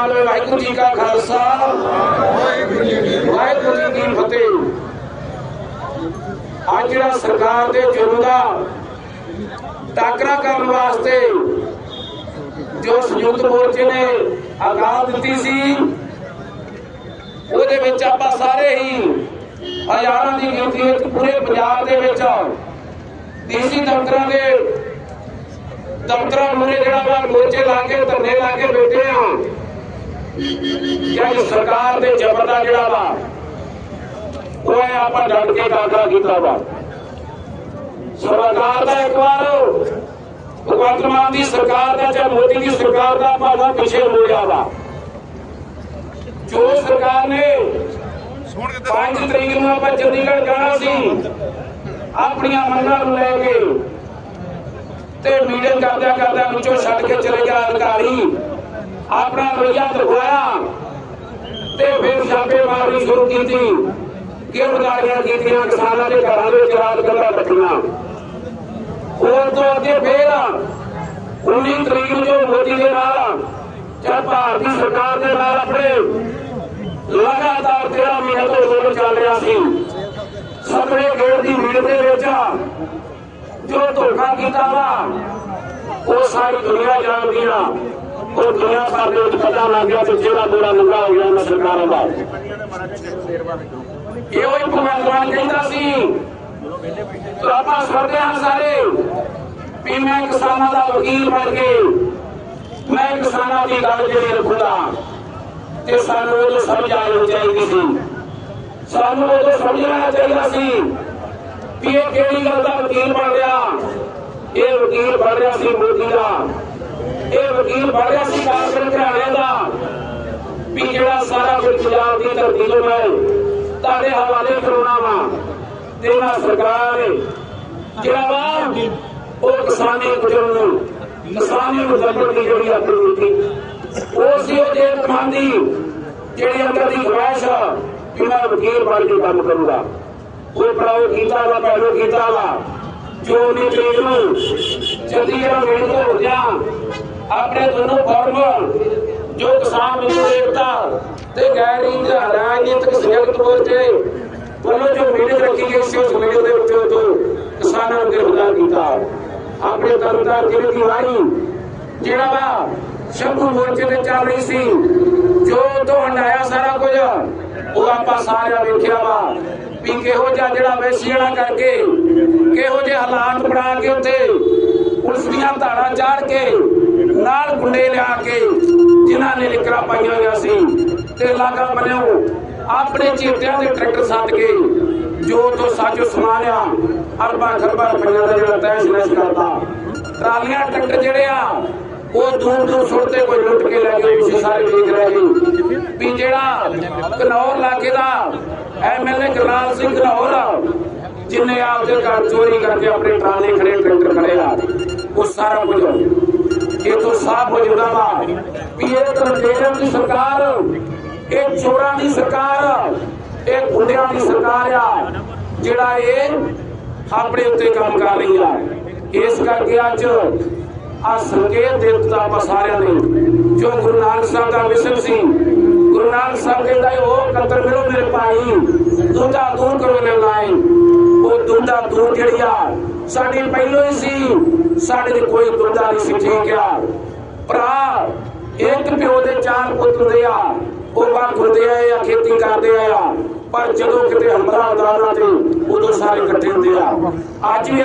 ਬੋਲੇ ਵਾਹਿਗੁਰੂ ਜੀ ਕਾ ਖਾਲਸਾ, ਵਾਹਿਗੁਰੂ ਜੀ ਕੀ ਫਤਿਹ। ਅੱਜ ਜਿਹੜਾ ਸਰਕਾਰ ਦੇ ਜੁਰਮ ਦਾ ਟਾਕਰਾ ਕਰਨ ਵਾਸਤੇ ਜੋ ਸੰਯੁਕਤ ਮੋਰਚੇ ਨੇ ਆਗਾਜ਼ ਦਿੱਤੀ ਸੀ, ਉਹਦੇ ਵਿੱਚ ਆਪਾਂ ਸਾਰੇ ਹੀ ਹਜ਼ਾਰਾਂ ਦੀ ਗਿਣਤੀ ਵਿੱਚ ਪੂਰੇ ਪੰਜਾਬ ਦੇ ਵਿੱਚ ਡੀਸੀ ਦਫ਼ਤਰਾਂ ਦੇ ਦਫ਼ਤਰਾਂ ਮੂਹਰੇ ਜਿਹੜਾ ਵਾ ਮੋਰਚੇ ਲਾ ਕੇ ਧਰਨੇ ਲਾ ਕੇ ਬੈਠੇ ਆ। ਜਿਹੜੀ ਸਰਕਾਰ ਦੇ ਜ਼ਬਰ ਦਾ ਜਿਹੜਾ ਵਾ ਉਹ ਹੈ ਆਪਾਂ ਡਟ ਕੇ ਟਾਕਰਾ ਕੀਤਾ ਵਾ। ਸਰਕਾਰ ਦਾ ਇੱਕ ਵਾਰ ਭਗਵੰਤ ਮਾਨ ਦੀ ਸਰਕਾਰ ਦਾ ਜਾਂ ਮੋਦੀ ਦੀ ਸਰਕਾਰ ਦਾ ਭਾਵੇਂ ਪਿੱਛੇ ਮੋੜਿਆ ਵਾ। ਜੋ ਸਰਕਾਰ ਨੇ 5 ਤਰੀਕ ਨੂੰ ਆਪਾਂ ਚੰਡੀਗੜ੍ਹ ਜਾਣਾ ਸੀ ਆਪਣੀਆਂ ਮੰਗਾਂ ਨੂੰ ਲੈ ਕੇ ਤੇ ਮੀਟਿੰਗ ਕਰਦਿਆਂ ਕਰਦਿਆਂ ਵਿੱਚੋਂ ਛੱਡ ਕੇ ਚਲੇ ਗਿਆ ਅਧਿਕਾਰੀ। ਆਪਣਾ ਰਵਈਆ ਦਿਖਾਇਆ ਤੇ ਫਿਰ ਛਾਪੇ ਸ਼ੁਰੂ ਕੀਤੀ। ਗ੍ਰਿਫਤਾਰੀਆਂ ਕੀਤੀਆਂ? ਕਿਸਾਨਾਂ ਦੇ ਘਰਾਂ ਵਿੱਚ ਰਾਤ ਗੱਲਾਂ ਰੱਖੀਆਂ ਹੋਰ ਤੋਂ ਅੱਗੇ ਫੇਰ 19 ਤਰੀਕ ਨੂੰ ਮੋਦੀ ਦੇ ਨਾਲ ਜਾਂ ਭਾਰਤੀ ਸਰਕਾਰ ਦੇ ਨਾਲ ਆਪਣੇ ਲਗਾਤਾਰ 13 ਮਹੀਨੇ ਤੋਂ ਜ਼ੁਲਮ ਚੱਲ ਰਿਹਾ ਸੀ ਸਭਨੇ ਗੇੜ ਦੀ ਮੀਟ ਦੇ ਵਿੱਚ ਜੋ ਧੋਖਾ ਕੀਤਾ ਵਾ, ਉਹ ਸਾਰੀ ਦੁਨੀਆ ਜਾਣਦੀ ਆ। ਉਹ ਦੁਨੀਆ ਭਰ ਦੇ ਵਿੱਚ ਪਤਾ ਲੱਗ ਗਿਆ ਕਿ ਜਿਹੜਾ ਬੁਰਾ ਨੰਗਾ ਹੋ ਗਿਆ ਉਹਨਾਂ ਸਰਕਾਰਾਂ ਦਾ। ਇਹੋ ਹੀ ਭਗਵਾਨ ਕਹਿੰਦਾ ਸੀ ਆਪਾਂ ਸੁਣਦੇ ਹਾਂ ਸਾਰੇ ਵੀ ਮੈਂ ਕਿਸਾਨਾਂ ਦਾ ਵਕੀਲ ਬਣ ਕੇ ਮੈਂ ਕਿਸਾਨਾਂ ਦੀ ਗੱਲ ਜਿਹੜੀ ਰੱਖੂਗਾ। ਤੇ ਸਾਨੂੰ ਉਹ ਸਮਝ ਆਉਣੀ ਚਾਹੀਦੀ ਸੀ। ਸਾਨੂੰ ਉਹ ਸਮਝਣਾ ਚਾਹੀਦਾ ਸੀ ਵੀ ਇਹ ਕਿਹੜੀ ਗੱਲ ਦਾ ਵਕੀਲ ਬਣ ਰਿਹਾ? ਇਹ ਵਕੀਲ ਬਣ ਰਿਹਾ ਸੀ ਮੋਦੀ ਦਾ। ਇਹ ਵਕੀਲ ਬਣ ਰਿਹਾ ਸੀ ਕਾਂਗਰਸ ਘਰਾਣੇ ਦਾ। ਵੀ ਜਿਹੜਾ ਸਾਰਾ ਕੁਝ ਪੰਜਾਬ ਦੀ ਧਰਤੀ ਤੋਂ ਮੈਂ ਤੁਹਾਡੇ ਹਵਾਲੇ ਕਰਾਉਣਾ ਵਾ, ਤੇ ਨਾ ਸਰਕਾਰ ਜਿਹੜਾ ਵਾ, ਉਹ ਕਿਸਾਨੀ ਕੁਚਲ ਨੂੰ, ਕਿਸਾਨੀ ਨੂੰ ਦੱਬਣ ਦੀ ਜਿਹੜੀ ਆਪਣੀ ਨੀਤੀ, ਉਹ ਸੀ ਉਹ ਜੇ ਕਮਾਂਦੀ, ਜਿਹੜੀ ਅੰਦਰ ਦੀ ਖਵਾਇਸ਼ ਆ ਕਿ ਮੈਂ ਵਕੀਲ ਬਣ ਕੇ ਕੰਮ ਕਰੂੰਗਾ। ਉਹ ਪੜਾਓ ਕੀਤਾ ਵਾ ਪਹਿਲੋ ਕੀਤਾ ਵਾ, ਜੋ ਨੇ ਤਰੀਕ ਨੂੰ ਚੰਡੀਗੜ੍ਹ ਮੇਲ ਤੋਂ ਹੋ ਗਿਆ ਆਪਣੇ ਦੋਨੋਂ ਫਾਰਮ ਜੋ ਕਿਸਾਨ ਮਿਲੂ ਏਕਤਾ ਤੇ ਗੈਰ ਰਾਜਨੀਤਿਕ ਸੰਯੁਕਤ ਮੋਰਚੇ ਵੱਲੋਂ ਜੋ ਮੀਟਿੰਗ ਰੱਖੀ ਗਈ ਸੀ, ਉਸ ਮੀਟਿੰਗ ਦੇ ਉੱਤੇ ਤੋਂ ਕਿਸਾਨਾਂ ਨੂੰ ਗ੍ਰਿਫਤਾਰ ਕੀਤਾ। ਆਪਣੇ ਤਰਨਤਾਰ ਜ਼ਿਲ੍ਹੇ ਦੀ ਵਾਰੀ, ਜਿਹੜਾ ਵਾ ਸ਼ੰਭੂ ਮੋਰਚੇ ਤੇ ਚੱਲ ਰਹੀ ਸੀ, ਜੋ ਤੋਂ ਹੰਡਾਇਆ ਸਾਰਾ ਕੁਝ, ਉਹ ਆਪਾਂ ਸਾਰਿਆਂ ਵੇਖਿਆ ਵਾ ਵੀ ਕਿਹੋ ਜਿਹਾ ਜਿਹੜਾ ਵੇਸ਼ੀਣਾ ਕਰਕੇ, ਕਿਹੋ ਜਿਹੇ ਹਾਲਾਤ ਬਣਾ ਕੇ ਉੱਥੇ ਪੁਲਿਸ ਦੀਆਂ ਧਾਰਾਂ ਚਾੜ ਕੇ ਨਾਲ ਗੁੰਡੇ ਲਿਆ ਕੇ ਜਿਨ੍ਹਾਂ ਨੇ ਲਿਕਰਾ ਪਾਈਆਂ ਹੋਈਆਂ ਸੀ ਤੇ ਲਾਗਾ ਬਣਿਓ ਆਪਣੇ ਚੇਤਿਆਂ ਦੇ ਟਰੈਕਟਰ ਸੱਦ ਕੇ ਜੋ ਤੋਂ ਸਾਜੋ ਸਮਾਨਿਆ ਅਰਬਾਂ ਖਰਬਾਂ ਰੁਪਈਆਂ ਦਾ ਜਿਹੜਾ ਤੈਸ਼ ਨੈਸ਼ ਕਰਦਾ। ਟਰਾਲੀਆਂ ਟਰੈਕਟਰ ਜਿਹੜੇ ਆ, ਉਹ ਦੂਰ ਦੂਰ ਸੁੱਟਦੇ ਕੋਈ ਲੁੱਟ ਕੇ ਲੈ ਗਏ, ਤੁਸੀਂ ਸਾਰੇ ਦੇਖ ਰਹੇ ਜੀ ਵੀ ਜਿਹੜਾ ਕਨੌਰ ਇਲਾਕੇ ਦਾ ਐਮਐਲਏ ਗੁਰਨਾਮ ਸਿੰਘ ਕਨੌਰ ਜਿੰਨੇ ਆਪਦੇ ਘਰ ਚੋਰੀ ਕਰਕੇ ਆਪਣੇ ਟਰਾਲੇ ਖੜੇ, ਟਰੈਕਟਰ ਖੜੇ ਆ, ਉਹ ਸਾਰਾ ਕੁਝ ਇਹ ਸਾਫ਼ ਹੋ ਜਾਂਦਾ ਵਾ ਵੀ ਇਹ ਤਰਨੇਜਮ ਦੀ ਸਰਕਾਰ, ਇਹ ਚੋਰਾਂ ਦੀ ਸਰਕਾਰ, ਇਹ ਗੁੰਡਿਆਂ ਦੀ ਸਰਕਾਰ ਆ, ਜਿਹੜਾ ਇਹ ਆਪਣੇ ਉੱਤੇ ਕੰਮ ਕਰ ਰਹੀ ਆ। ਇਸ ਕਰਕੇ ਅੱਜ ਆ ਸੰਕੇਤ ਦੇ ਦਿੱਤਾ ਆਪਾਂ ਸਾਰਿਆਂ ਨੇ, ਜੋ ਗੁਰੂ ਨਾਨਕ ਸਾਹਿਬ ਦਾ ਮਿਸ਼ਨ ਸੀ। ਗੁਰੂ ਨਾਨਕ ਸਾਹਿਬ ਕਹਿੰਦਾ ਉਹ ਕੰਤਰ ਮਿਲੋ ਮੇਰੇ ਭਾਈ ਦੁੰਦਾ ਦੂਰ ਕਰੋ ਲੈ ਲਾਈ ਉਹ ਦੁੰਦਾ ਦੂਰ ਜਿਹੜੀ ਆ ਸਾਡੀ ਪਹਿਲੋਂ ਹੀ ਸੀ। ਸਾਡੇ ਦੇ ਕੋਈ ਦੁੰਦਾ ਨਹੀਂ ਸੀ, ਠੀਕ ਆ। ਭਰਾ, ਇੱਕ ਪਿਓ ਦੇ ਚਾਰ ਪੁੱਤ ਹੁੰਦੇ ਆ। ਉਹ ਬਾਹਰ ਹੁੰਦੇ ਆ ਖੇਤੀ ਕਰਦੇ ਆ। ਪਰ ਜਦੋਂ ਕਿਤੇ ਹਮਲਾ ਹੁੰਦਾ ਉਹਨਾਂ ਤੇ ਉਦੋਂ ਸਾਰੇ ਇਕੱਠੇ ਹੁੰਦੇ ਆ। ਅੱਜ ਵੀ